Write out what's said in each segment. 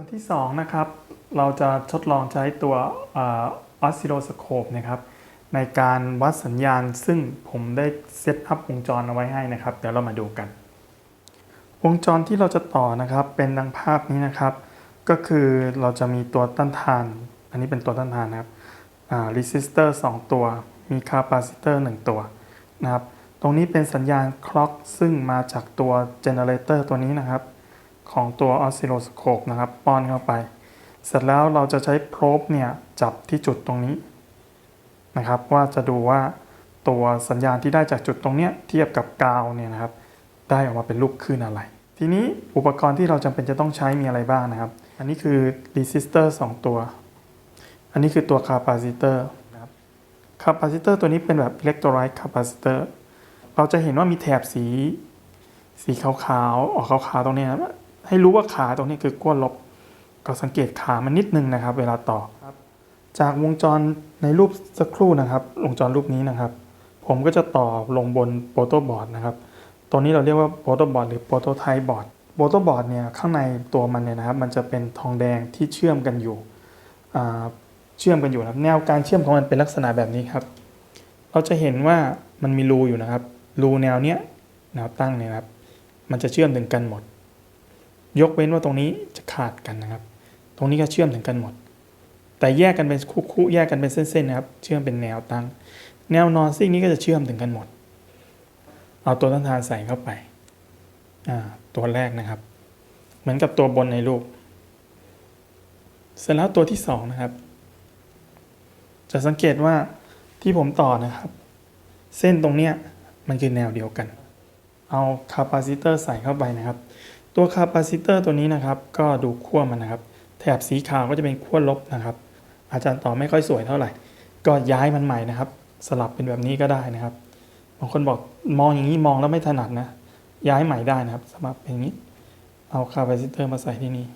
ส่วนที่2นะครับเราจะทดลองใช้ตัวออสซิโลสโคปนะครับในการวัดสัญญาณซึ่งผมได้เซตอัพวงจรเอาไว้ให้นะครับ เดี๋ยวเรามาดูกัน วงจรที่เราจะต่อนะครับเป็นดังภาพนี้นะครับ ก็คือเราจะมีตัวต้านทาน อันนี้เป็นตัวต้านทานนะครับรีสิสเตอร์2ตัว มีคาปาซิเตอร์1ตัวนะครับ ตรงนี้เป็นสัญญาณคล็อกซึ่งมาจากตัวเจเนเรเตอร์ตัวนี้นะครับ ของตัวออสซิโลสโคปนะครับ ป้อนเข้าไป เสร็จแล้วเราจะใช้โพรบเนี่ยจับที่จุดตรงนี้นะครับ ว่าจะดูว่าตัวสัญญาณที่ได้จากจุดตรงเนี้ยเทียบกับกาวเนี่ยนะครับ ได้ออกมาเป็นรูปคลื่นอะไร ทีนี้อุปกรณ์ที่เราจำเป็นจะต้องใช้มีอะไรบ้างนะครับ อันนี้คือรีสิสเตอร์2ตัว อันนี้คือตัวคาปาซิเตอร์นะครับคาปาซิเตอร์ตัวนี้เป็นแบบอิเล็กโทรไลต์คาปาซิเตอร์เราจะเห็นว่ามีแถบสีสีขาวๆ ออกขาวๆ ตรงนี้นะ ให้รู้ว่าขาตรงนี้คือขั้วลบ ก็สังเกตขามันนิดนึงนะครับ เวลาต่อครับจากวงจรในรูปสักครู่นะครับ วงจรรูปนี้นะครับ ผมก็จะต่อลงบนโปรโตบอร์ดนะครับ ตัวนี้เราเรียกว่าโปรโตบอร์ดหรือโปรโตไทป์บอร์ดโปรโตบอร์ดเนี่ยข้างในตัวมันเนี่ยนะครับ มันจะเป็นทองแดงที่เชื่อมกันอยู่อ่าเชื่อมกันอยู่นะครับ แนวการเชื่อมของมันเป็นลักษณะแบบนี้ครับ เราจะเห็นว่ามันมีรูอยู่นะครับ รูแนวเนี้ยแนวตั้งเนี่ยนะครับ มันจะเชื่อมถึงกันหมด ยกเว้นว่าตรงนี้จะขาดกันนะครับ ตรงนี้ก็เชื่อมถึงกันหมด แต่แยกกันเป็นคู่ๆแยกกันเป็นเส้นๆนะครับ เชื่อมเป็นแนวตั้ง แนวนอนซิ่งนี้ก็จะเชื่อมถึงกันหมด เอาตัวต้านทานใส่เข้าไป ตัวแรกนะครับ เหมือนกับตัวบนในรูป เสร็จแล้วตัวที่สองนะครับ จะสังเกตว่าที่ผมต่อนะครับ เส้นตรงเนี้ยมันคือแนวเดียวกัน เอาคาปาซิเตอร์ใส่เข้าไปนะครับ ตัวคาปาซิเตอร์ตัวนี้นะครับ ก็ดูขั้วมันนะครับ แถบสีขาวก็จะเป็นขั้วลบนะครับ อาจารย์ต่อไม่ค่อยสวยเท่าไหร่ ก็ย้ายมันใหม่นะครับ สลับเป็นแบบนี้ก็ได้นะครับบางคนบอกมองอย่างนี้มองแล้วไม่ถนัดนะ ย้ายใหม่ได้นะครับสลับเป็นอย่างนี้ เอาคาปาซิเตอร์มาใส่ที่นี่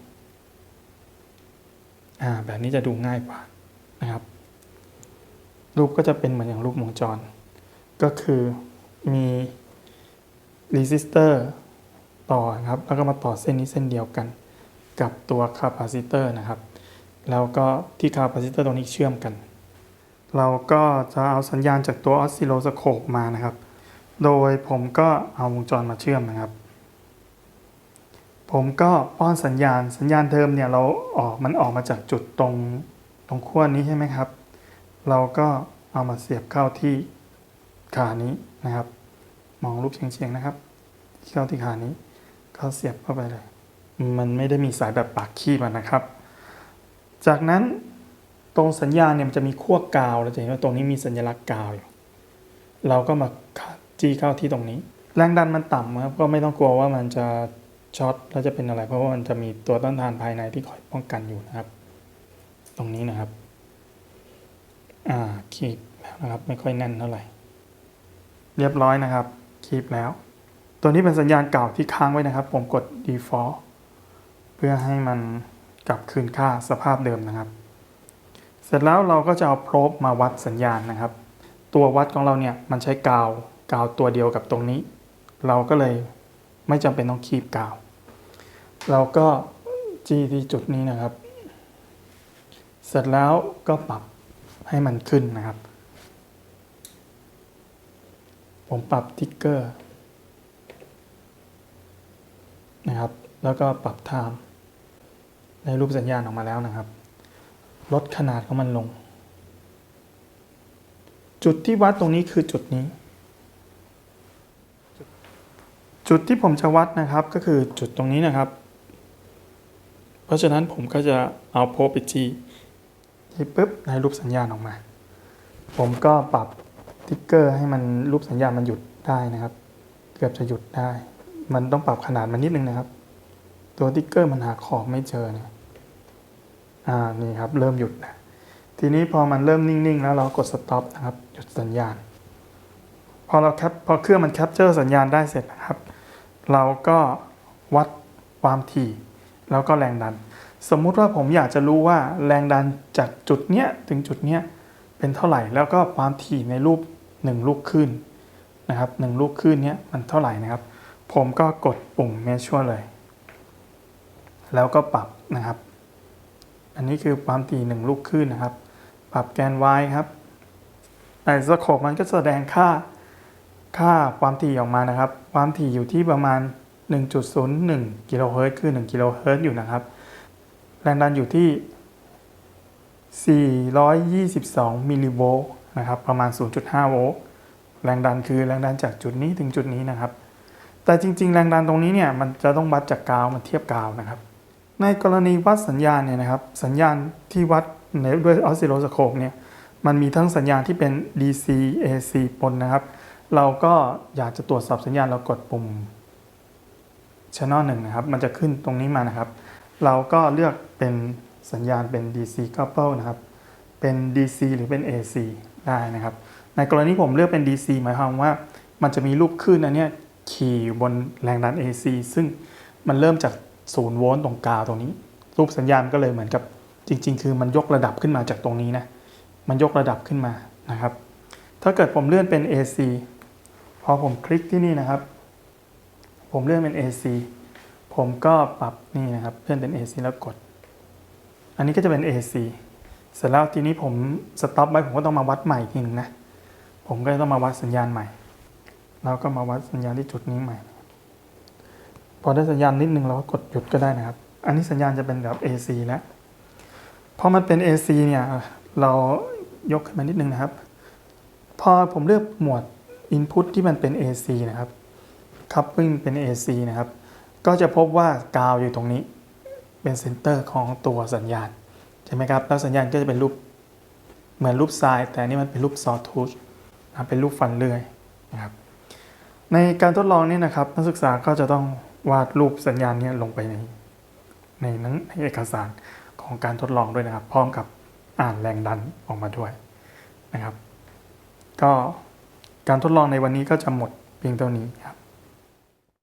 อ่าแบบนี้จะดูง่ายกว่านะครับ รูปก็จะเป็นเหมือนอย่างรูปวงจร ก็คือมีรีสิสเตอร์ ต่อครับ แล้วก็มาต่อเส้นนี้เส้นเดียวกัน กับตัวคาปาซิเตอร์นะครับ แล้วก็ที่คาปาซิเตอร์ตรงนี้เชื่อมกัน เราก็จะเอาสัญญาณจากตัวออสซิโลสโคปมานะครับ โดยผมก็เอาวงจรมาเชื่อมนะครับ ผมก็ป้อนสัญญาณ สัญญาณเดิมเนี่ยเราออกมันออกมาจากจุดตรงตรงขั้วนี้ใช่ไหมครับ เราก็เอามาเสียบเข้าที่ขานี้นะครับ มองรูปเฉียงๆนะครับ เข้าที่ขานี้ ก็เสียบเข้าไปเลย มันไม่ได้มีสายแบบปากคีบอะนะครับ จากนั้นตรงสัญญาณเนี่ยมันจะมีขั้วกาวเราจะเห็นว่าตรงนี้มีสัญลักษณ์กาวอยู่ เราก็มาจี้เข้าที่ตรงนี้ แรงดันมันต่ำครับก็ไม่ต้องกลัวว่ามันจะช็อตแล้วจะเป็นอะไร เพราะว่ามันจะมีตัวต้านทานภายในที่คอยป้องกันอยู่นะครับ ตรงนี้นะครับ อ่าคีบแล้วนะครับ ไม่ค่อยแน่นเท่าไหร่ เรียบร้อยนะครับคีบแล้ว ตัวนี้เป็นสัญญาณเก่าที่ค้างไว้นะครับ ผมกด default เพื่อให้มันกลับคืนค่าสภาพเดิมนะครับ เสร็จแล้วเราก็จะเอาโพรบมาวัดสัญญาณนะครับ ตัววัดของเราเนี่ยมันใช้กาวกาวตัวเดียวกับตรงนี้ เราก็เลยไม่จำเป็นต้องคีบกาว เราก็จี้ที่จุดนี้นะครับ เสร็จแล้วก็ปรับให้มันขึ้นนะครับ ผมปรับทิกเกอร์ นะครับ แล้วก็ปรับไทม์ในรูปสัญญาณออกมาแล้วนะครับ ลดขนาดของมันลง จุดที่วัดตรงนี้คือจุดนี้ จุดที่ผมจะวัดนะครับก็คือจุดตรงนี้นะครับ เพราะฉะนั้นผมก็จะเอาโพไปจีที่ปุ๊บให้รูปสัญญาณออกมา ผมก็ปรับติ๊กเกอร์ให้มันรูปสัญญาณมันหยุดได้นะครับ เกือบจะหยุดได้ มันต้องปรับขนาดมันนิดนึงนะครับ ตัวติ๊กเกอร์มันหาขอบไม่เจอเนี่ยอ่านี่ครับ เริ่มหยุดนะทีนี้พอมันเริ่มนิ่งๆ แล้วเรากด stop นะครับ หยุดสัญญาณ พอเราแคปพอเครื่องมันแคปเจอร์สัญญาณได้เสร็จนะครับ เราก็วัดความถี่ แล้วก็แรงดัน สมมุติว่าผมอยากจะรู้ว่าแรงดันจากจุดเนี้ยถึงจุดเนี้ยเป็นเท่าไหร่ แล้วก็ความถี่ในรูปหนึ่งลูกขึ้นนะครับหนึ่งลูกขึ้นเนี้ยมันเท่าไหร่นะครับ ผมก็กดปุ่ม measure เลย แล้วก็ปรับนะครับ อันนี้คือความถี่หนึ่งลูกคลื่นนะครับ ปรับแกน y ครับไอสโคปมันก็แสดงค่าค่าความถี่ออกมานะครับ ความถี่อยู่ที่ประมาณ 1.01 กิโลเฮิรตซ์คือ 1 กิโลเฮิรตซ์อยู่นะครับ แรงดันอยู่ที่ 422 มิลลิโวลต์นะครับ ประมาณ 0.5 โวลต์ แรงดันคือแรงดันจากจุดนี้ถึงจุดนี้นะครับ แต่จริง ๆ แรงดันตรงนี้เนี่ยมันจะต้องวัดจากกาวมาเทียบกาวนะครับ ในกรณีวัดสัญญาณเนี่ยนะครับ สัญญาณที่วัดในด้วยออสซิโลสโคปเนี่ยมันมีทั้งสัญญาณที่เป็น DC AC ปนนะครับ เราก็อยากจะตรวจสอบสัญญาณเรากดปุ่ม channel หนึ่งนะครับ มันจะขึ้นตรงนี้มานะครับ เราก็เลือกเป็นสัญญาณเป็น DC couple นะครับ เป็น DC หรือเป็น AC ได้นะครับ ในกรณีผมเลือกเป็น DC หมายความว่า มันจะมีลูกคลื่นอันเนี้ย ขี่อยู่บนแรงดัน AC ซึ่งมันเริ่มจาก0โวลต์ตรงกลางตรงนี้ รูปสัญญาณก็เลยเหมือนกับจริง ๆ คือมันยกระดับขึ้นมาจากตรงนี้นะ มันยกระดับขึ้นมานะครับ ถ้าเกิดผมเลื่อนเป็น AC พอผมคลิกที่นี่นะครับ ผมเลื่อนเป็น AC ผมก็ปรับนี่นะครับเลื่อนเป็น AC แล้วกด อันนี้ก็จะเป็น AC เสร็จแล้วทีนี้ผมสต็อปไว้ผมก็ต้องมาวัดใหม่อีกทีหนึงนะ ผมก็ต้องมาวัดสัญญาณใหม่ เราก็มาวัดสัญญาณที่จุดนี้ใหม่ พอได้สัญญาณนิดนึงเราก็กดหยุดก็ได้นะครับ อันนี้สัญญาณจะเป็นแบบ AC แล้วพอมันเป็น AC เนี่ยเรายกขึ้นมานิดนึงนะครับ พอผมเลือกหมวด Input ที่มันเป็น AC นะครับ Coupling เป็น AC นะครับ ก็จะพบว่ากาวอยู่ตรงนี้ เป็นเซนเตอร์ของตัวสัญญาณใช่ไหมครับ แล้วสัญญาณก็จะเป็นรูปเหมือนรูปทราย แต่นนี่มันเป็นรูปซอทูชนะเป็นรูปฟันเลื่อยนะครับ ในการทดลองนี้นะครับ นักศึกษาก็จะต้องวาดรูปสัญญาณนี้ลงไปในในนั้นในเอกสารของการทดลองด้วยนะครับ พร้อมกับอ่านแรงดันออกมาด้วยนะครับ ก็การทดลองในวันนี้ก็จะหมดเพียงเท่านี้ครับ